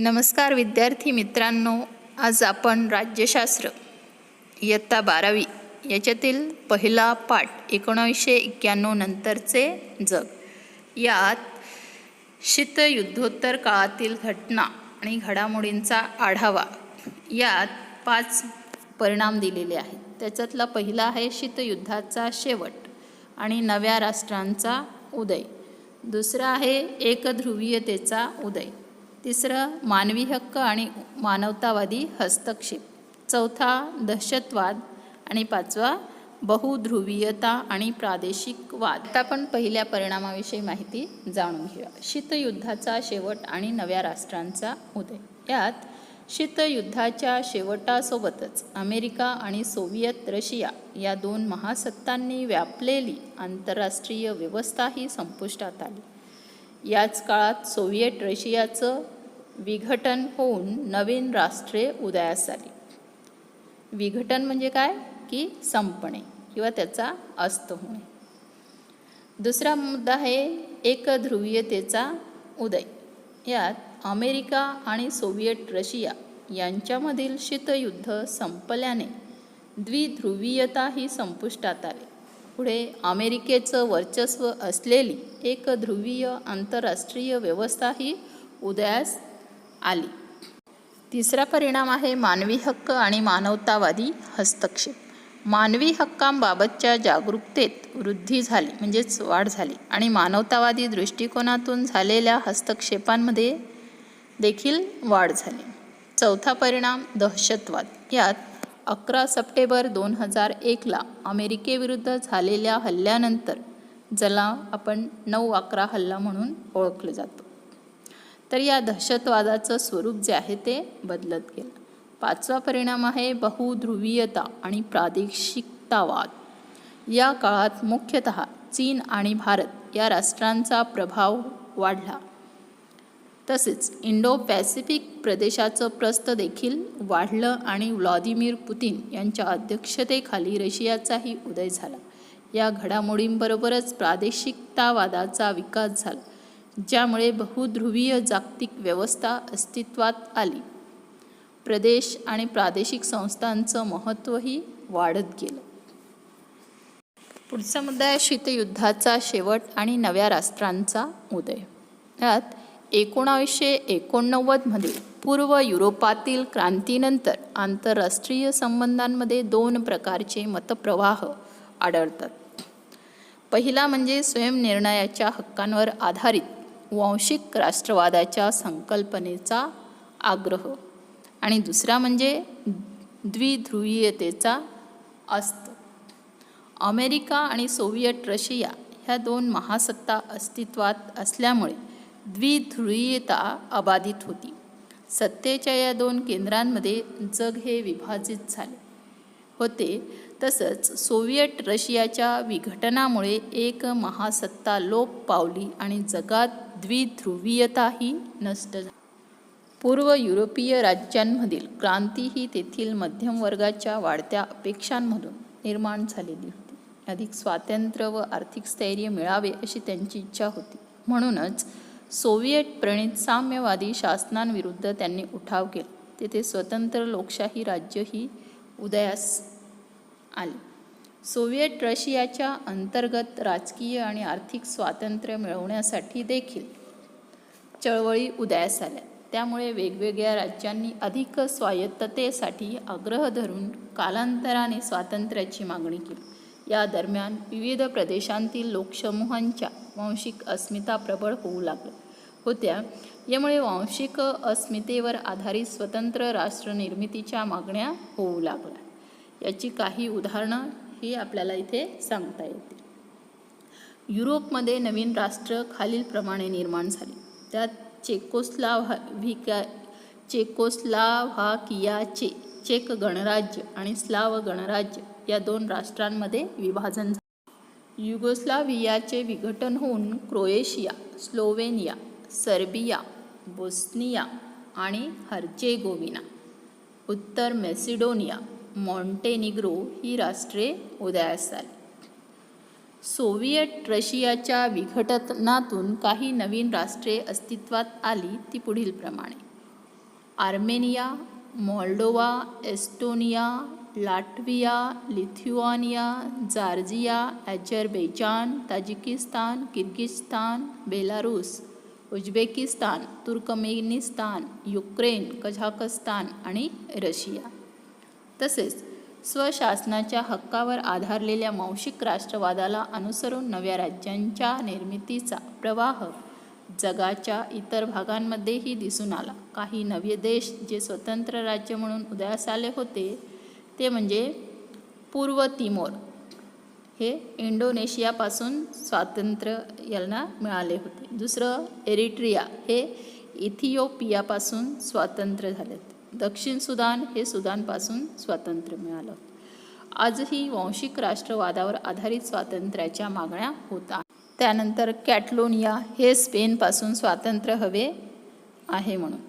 नमस्कार विद्यार्थी मित्रांनो आज आपण राज्यशास्त्र इयत्ता बारावी याच्यातील पहिला पाठ एकोणावीसशे एक्क्याण्णव नंतरचे जग. यात शीतयुद्धोत्तर काळातील घटना आणि घडामोडींचा आढावा. यात पाच परिणाम दिलेले आहेत. त्याच्यातला पहिला आहे शीतयुद्धाचा शेवट आणि नव्या राष्ट्रांचा उदय. दुसरा आहे एकध्रुवीयतेचा उदय. तिसरं मानवी हक्क आणि मानवतावादी हस्तक्षेप. चौथा दहशतवाद. आणि पाचवा बहुध्रुवीयता आणि प्रादेशिक वाद. आता आपण पहिल्या परिणामाविषयी माहिती जाणून घेऊया. शीतयुद्धाचा शेवट आणि नव्या राष्ट्रांचा उदय. यात शीतयुद्धाच्या शेवटासोबतच अमेरिका आणि सोव्हिएत रशिया या दोन महासत्तांनी व्यापलेली आंतरराष्ट्रीय व्यवस्थाही संपुष्टात आली. याच काळात सोव्हिएट रशियाचं विघटन होऊन नवीन राष्ट्रे उदयास आली. विघटन म्हणजे काय? की संपणे किंवा त्याचा अस्त होणे. दुसरा मुद्दा आहे एकध्रुवीयतेचा उदय. यात अमेरिका आणि सोव्हिएट रशिया यांच्यामधील शीतयुद्ध संपल्याने द्विध्रुवीयताही संपुष्टात आली. पुढे अमेरिकेचं वर्चस्व असलेली एक ध्रुवीय आंतरराष्ट्रीय व्यवस्थाही उदयास आली. तिसरा परिणाम आहे मानवी हक्क आणि मानवतावादी हस्तक्षेप. मानवी हक्कांबाबतच्या जागरूकतेत वृद्धी झाली म्हणजेच वाढ झाली आणि मानवतावादी दृष्टिकोनातून झालेल्या हस्तक्षेपांमध्ये देखील वाढ झाली. चौथा परिणाम दहशतवाद. यात अकरा सप्टेंबर दोन हजार एकला अमेरिकेविरुद्ध झालेल्या हल्ल्यानंतर ज्याला आपण नऊ अकरा हल्ला म्हणून ओळखलं जातो. तर या दहशतवादाचं स्वरूप जे आहे ते बदलत गेलं. पाचवा परिणाम आहे बहुध्रुवीयता आणि प्रादेशिकतावाद. या काळात मुख्यतः चीन आणि भारत या राष्ट्रांचा प्रभाव वाढला. तसेच इंडो पॅसिफिक प्रदेशाचं प्रस्त देखील वाढलं आणि व्लादिमीर पुतीन यांच्या अध्यक्षतेखाली रशियाचाही उदय झाला. या घडामोडींबरोबरच प्रादेशिकतावादाचा विकास झाला. ज्यामुळे बहुध्रुवीय जागतिक व्यवस्था अस्तित्वात आली. प्रदेश आणि प्रादेशिक संस्थांचं महत्त्वही वाढत गेलं. पुढचा मुद्दा आहे शीतयुद्धाचा शेवट आणि नव्या राष्ट्रांचा उदय. यात एकोणावीसशे एकोणनव्वदमध्ये पूर्व युरोपातील क्रांतीनंतर आंतरराष्ट्रीय संबंधांमध्ये दोन प्रकारचे मतप्रवाह आढळतात. पहिला म्हणजे स्वयंनिर्णयाच्या हक्कांवर आधारित वांशिक राष्ट्रवादाच्या संकल्पनेचा आग्रह. आणि दुसरा म्हणजे द्विध्रुवीयतेचा अस्त. अमेरिका आणि सोव्हिएट रशिया ह्या दोन महासत्ता अस्तित्वात असल्यामुळे द्विध्रुवीयता अबाधित होती. सत्तेच्या या दोन केंद्रांमध्ये जग हे विभाजित झाले होते. तसंच सोव्हिएट रशियाच्या विघटनामुळे एक महासत्ता लोप पावली आणि जगात द्विध्रुवीयताही नष्ट झाली पूर्व युरोपीय राज्यांमधील क्रांती ही तेथील मध्यमवर्गाच्या वाढत्या अपेक्षांमधून निर्माण झालेली होती. अधिक स्वातंत्र्य व आर्थिक स्थैर्य मिळावे अशी त्यांची इच्छा होती. म्हणूनच सोव्हिएट प्रणित साम्यवादी शासनांविरुद्ध त्यांनी उठाव केला. तेथे स्वतंत्र लोकशाही राज्य ही उदयास आली. सोव्हिएट रशियाच्या अंतर्गत राजकीय आणि आर्थिक स्वातंत्र्य मिळवण्यासाठी देखील चळवळी उदयास आल्या. त्यामुळे वेगवेगळ्या राज्यांनी अधिक स्वायत्ततेसाठी आग्रह धरून कालांतराने स्वातंत्र्याची मागणी केली. या दरम्यान विविध प्रदेशांतील लोकसमूहांच्या वांशिक अस्मिता प्रबळ होऊ लागल्या होत्या. यामुळे वांशिक अस्मितेवर आधारित स्वतंत्र राष्ट्र निर्मितीच्या मागण्या होऊ लागल्या. याची काही उदाहरणं ही आपल्याला इथे सांगता येते. युरोपमध्ये नवीन राष्ट्र खालीलप्रमाणे निर्माण झाले. त्यात चेकोस्लाव्हिका चेकोस्लाव्हाकियाचे चेक गणराज्य आणि स्लाव गणराज्य या दोन राष्ट्रांमध्ये विभाजन झाले. युगोस्लाव्हियाचे विघटन होऊन क्रोएशिया स्लोवेनिया सर्बिया बोस्निया आणि हर्जेगोविना उत्तर मेसिडोनिया मॉन्टेनिग्रो ही राष्ट्रे उदयास आली सोव्हिएट रशियाच्या विघटनातून काही नवीन राष्ट्रे अस्तित्वात आली ती पुढीलप्रमाणे Armenia Moldova Estonia Latvia Lithuania Georgia Azerbaijan Tajikistan Kyrgyzstan Belarus Uzbekistan Turkmenistan Ukraine Kazakhstan आणि रशिया. तसेच स्वशासनाच्या हक्कावर आधारलेल्या मौशिक राष्ट्रवादाला अनुसरून नव्या राज्यांच्या निर्मितीचा प्रवाह जगाच्या इतर भागांमध्येही दिसून आला. काही नवे देश जे स्वतंत्र राज्य म्हणून उदयास आले होते ते म्हणजे पूर्व तिमोर. हे इंडोनेशियापासून स्वातंत्र्य यांना मिळाले होते. दुसरं एरिट्रिया. हे इथिओपियापासून स्वातंत्र्य झाले होते. दक्षिण सुदान हे सुदानपासून स्वातंत्र्य मिळालं. आजही वांशिक राष्ट्रवादावर आधारित स्वातंत्र्याच्या मागण्या होता त्यानंतर कॅटलोनिया हे स्पेनपासून स्वातंत्र्य हवे आहे म्हणून.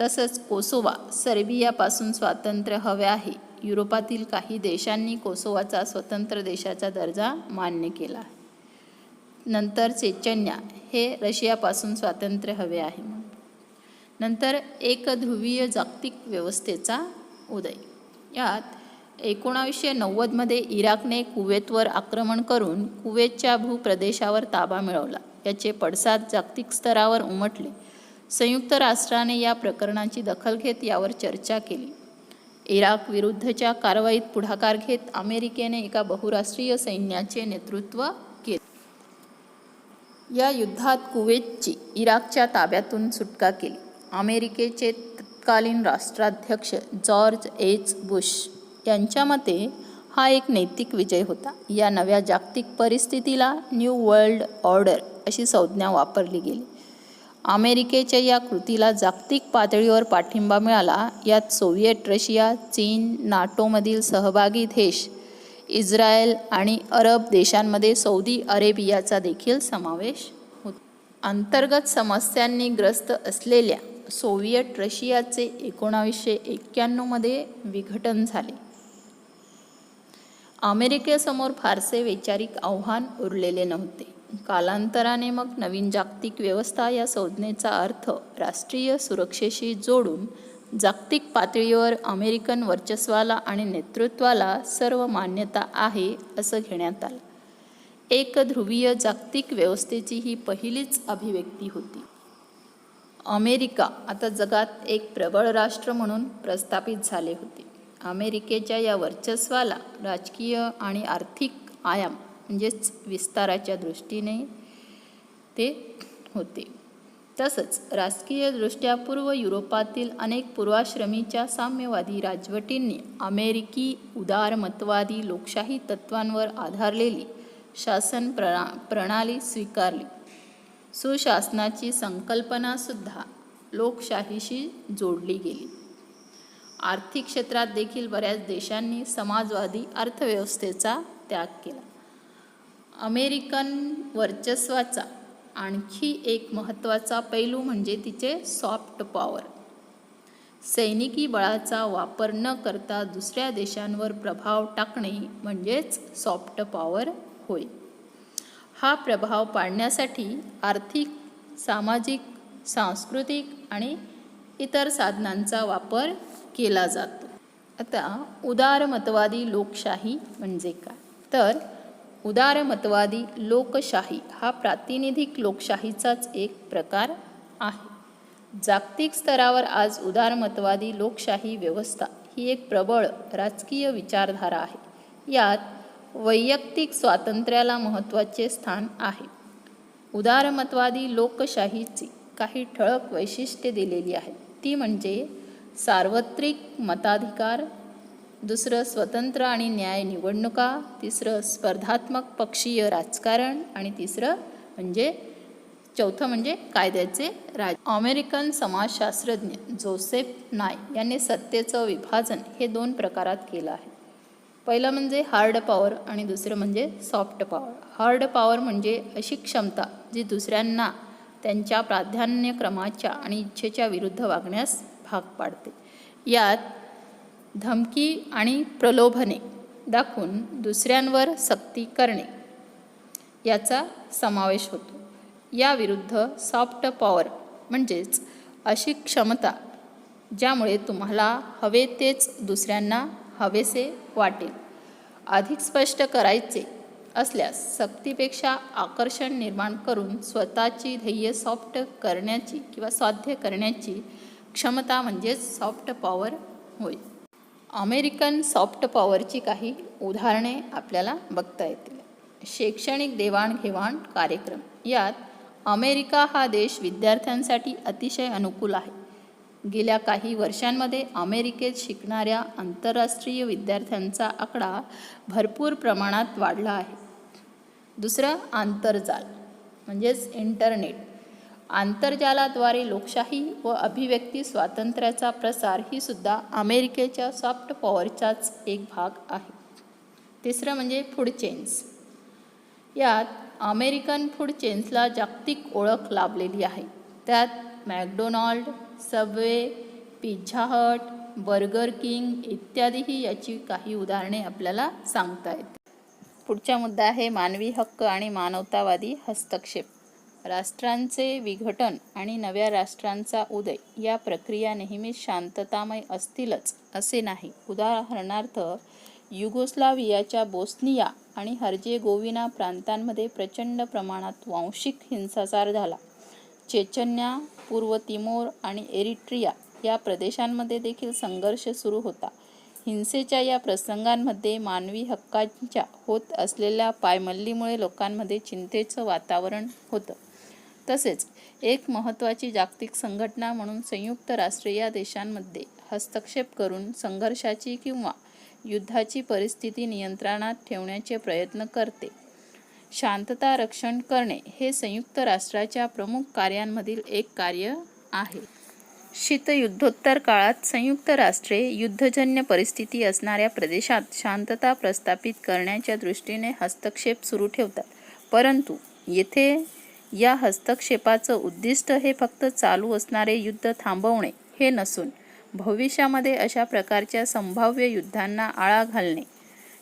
तसंच कोसोवा सर्बियापासून स्वातंत्र्य हवे आहे. युरोपातील काही देशांनी कोसोवाचा स्वतंत्र देशाचा दर्जा मान्य केला नंतर चेचन्या हे रशियापासून स्वातंत्र्य हवे आहे नंतर नंतर एकध्रुवीय जागतिक व्यवस्थेचा उदय. यात एकोणावीसशे नव्वदमध्ये इराकने कुवेतवर आक्रमण करून कुवेतच्या भूप्रदेशावर ताबा मिळवला. याचे पडसाद जागतिक स्तरावर उमटले. संयुक्त राष्ट्राने या प्रकरणाची दखल घेत यावर चर्चा केली. इराक विरुद्धच्या कारवाईत पुढाकार घेत अमेरिकेने एका बहुराष्ट्रीय सैन्याचे नेतृत्व केले. या युद्धात कुवेतची इराकच्या ताब्यातून सुटका केली. अमेरिकेचे तत्कालीन राष्ट्राध्यक्ष जॉर्ज एच. बुश यांच्या मते हा एक नैतिक विजय होता. या नव्या जागतिक परिस्थितीला न्यू वर्ल्ड ऑर्डर अशी संज्ञा वापरली गेली. अमेरिकेच्या या कृतीला जागतिक पातळीवर पाठिंबा मिळाला. यात सोव्हिएट रशिया चीन नाटोमधील सहभागी देश इस्रायल आणि अरब देशांमध्ये सौदी अरेबियाचा देखील समावेश होता. अंतर्गत समस्यांनी ग्रस्त असलेल्या सोव्हिएट रशियाचे एकोणावीसशे एक्क्याण्णवमध्ये विघटन झाले. अमेरिकेसमोर फारसे वैचारिक आव्हान उरलेले नव्हते. कालांतराने मग नवीन जागतिक व्यवस्था या संज्ञेचा अर्थ राष्ट्रीय सुरक्षेशी जोडून जागतिक पातळीवर अमेरिकन वर्चस्वाला आणि नेतृत्वाला सर्व मान्यता आहे असं घेण्यात आलं. एक ध्रुवीय जागतिक व्यवस्थेची ही पहिलीच अभिव्यक्ती होती. अमेरिका आता जगात एक प्रबळ राष्ट्र म्हणून प्रस्थापित झाले होते. अमेरिकेच्या या वर्चस्वाला राजकीय आणि आर्थिक आयाम म्हणजेच विस्ताराच्या दृष्टीने ते होते. तसंच राजकीयदृष्ट्या पूर्व युरोपातील अनेक पूर्वाश्रमीच्या साम्यवादी राजवटींनी अमेरिकी उदारमतवादी लोकशाही तत्वांवर आधारलेली शासन प्रणा प्रणाली स्वीकारली. सुशासनाची संकल्पनासुद्धा लोकशाहीशी जोडली गेली. आर्थिक क्षेत्रात देखील बऱ्याच देशांनी समाजवादी अर्थव्यवस्थेचा त्याग केला. अमेरिकन वर्चस्वाचा आणखी एक महत्त्वाचा पैलू म्हणजे तिचे सॉफ्ट पॉवर. सैनिकी बळाचा वापर न करता दुसऱ्या देशांवर प्रभाव टाकणे म्हणजेच सॉफ्ट पॉवर होय. हा प्रभाव पाडण्यासाठी आर्थिक सामाजिक सांस्कृतिक आणि इतर साधनांचा वापर केला जातो. आता उदारमतवादी लोकशाही म्हणजे काय? तर उदारमतवादी लोकशाही हा प्रातिनिधिक लोकशाहीचाच एक प्रकार आहे. जागतिक स्तरावर आज उदारमतवादी लोकशाही व्यवस्था ही एक प्रबळ राजकीय विचारधारा आहे. यात वैयक्तिक स्वातंत्र्याला महत्त्वाचे स्थान आहे. उदारमतवादी लोकशाहीची काही ठळक वैशिष्ट्ये दिलेली आहेत. ती म्हणजे सार्वत्रिक मताधिकार दुसरं स्वतंत्र आणि न्याय निवडणुका तिसरं स्पर्धात्मक पक्षीय राजकारण आणि तिसरं म्हणजे चौथं म्हणजे कायद्याचे राज अमेरिकन समाजशास्त्रज्ञ जोसेफ नाय यांनी सत्तेचं विभाजन हे दोन प्रकारात केलं आहे. पहिलं म्हणजे हार्ड पॉवर आणि दुसरं म्हणजे सॉफ्ट पॉवर हार्ड पॉवर म्हणजे अशी क्षमता जी दुसऱ्यांना त्यांच्या प्राधान्यक्रमाच्या आणि इच्छेच्या विरुद्ध वागण्यास भाग पाडते. यात धमकी आणि प्रलोभने दाखवून दुसऱ्यांवर सक्ती करणे याचा समावेश होतो. याविरुद्ध सॉफ्ट पॉवर म्हणजेच अशी क्षमता ज्यामुळे तुम्हाला हवे तेच दुसऱ्यांना हवेसे वाटेल. अधिक स्पष्ट करायचे असल्यास सक्तीपेक्षा आकर्षण निर्माण करून स्वतःची ध्येय सॉफ्ट करण्याची किंवा साध्य करण्याची क्षमता म्हणजेच सॉफ्ट पॉवर होय. अमेरिकन सॉफ्ट पॉवरची काही उदाहरणे आपल्याला बघता येतील. शैक्षणिक देवाणघेवाण कार्यक्रम. यात अमेरिका हा देश विद्यार्थ्यांसाठी अतिशय अनुकूल आहे. गेल्या काही वर्षांमध्ये अमेरिकेत शिकणाऱ्या आंतरराष्ट्रीय विद्यार्थ्यांचा आकडा भरपूर प्रमाणात वाढला आहे. दुसरं आंतरजाल म्हणजेच इंटरनेट. आंतरजालाद्वारे लोकशाही व अभिव्यक्ती स्वातंत्र्याचा प्रसार ही सुद्धा अमेरिकेच्या सॉफ्ट पॉवरचाच एक भाग आहे. तिसरं म्हणजे फूड चेन्स. यात अमेरिकन फूड चेन्सला जागतिक ओळख लाभलेली आहे. त्यात McDonald Subway Pizza Hut Burger King इत्यादीही याची काही उदाहरणे आपल्याला सांगता येतील. पुढचा मुद्दा आहे मानवी हक्क आणि मानवतावादी हस्तक्षेप. राष्ट्रांचे विघटन आणि नव्या राष्ट्रांचा उदय या प्रक्रिया नेहमीच शांततामय असतीलच असे नाही. उदाहरणार्थ युगोस्लावियाच्या बोस्निया आणि हर्जेगोविना प्रांतांमध्ये प्रचंड प्रमाणात वांशिक हिंसाचार झाला. चेचन्या पूर्व तिमोर आणि एरिट्रिया या प्रदेशांमध्ये देखील संघर्ष सुरू होता. हिंसेच्या या प्रसंगांमध्ये मानवी हक्कांच्या होत असलेल्या पायमल्लीमुळे लोकांमध्ये चिंतेचं वातावरण होतं. तसेच एक महत्त्वाची जागतिक संघटना म्हणून संयुक्त राष्ट्रे या देशांमध्ये हस्तक्षेप करून संघर्षाची किंवा युद्धाची परिस्थिती नियंत्रणात ठेवण्याचे प्रयत्न करते. शांतता रक्षण करणे हे संयुक्त राष्ट्राच्या प्रमुख कार्यांमधील एक कार्य आहे. शीतयुद्धोत्तर काळात संयुक्त राष्ट्रे युद्धजन्य परिस्थिती असणाऱ्या प्रदेशात शांतता प्रस्थापित करण्याच्या दृष्टीने हस्तक्षेप सुरू ठेवतात. परंतु येथे या हस्तक्षेपाचं उद्दिष्ट हे फक्त चालू असणारे युद्ध थांबवणे हे नसून भविष्यामध्ये अशा प्रकारच्या संभाव्य युद्धांना आळा घालणे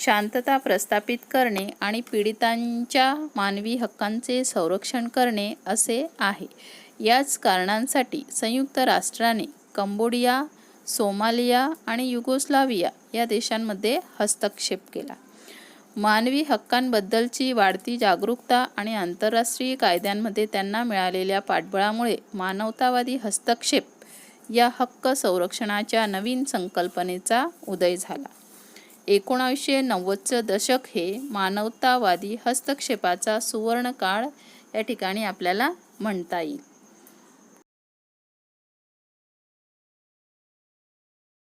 शांतता प्रस्थापित करणे आणि पीडितांच्या मानवी हक्कांचे संरक्षण करणे असे आहे. याच कारणांसाठी संयुक्त राष्ट्राने कंबोडिया सोमालिया आणि युगोस्लाविया या देशांमध्ये हस्तक्षेप केला. मानवी हक्कांबद्दलची वाढती जागरूकता आणि आंतरराष्ट्रीय कायद्यांमध्ये त्यांना मिळालेल्या पाठबळामुळे मानवतावादी हस्तक्षेप या हक्क संरक्षणाच्या नवीन संकल्पनेचा उदय झाला. एकोणावीसशे नव्वदचं दशक हे मानवतावादी हस्तक्षेपाचा सुवर्णकाळ या ठिकाणी आपल्याला म्हणता येईल.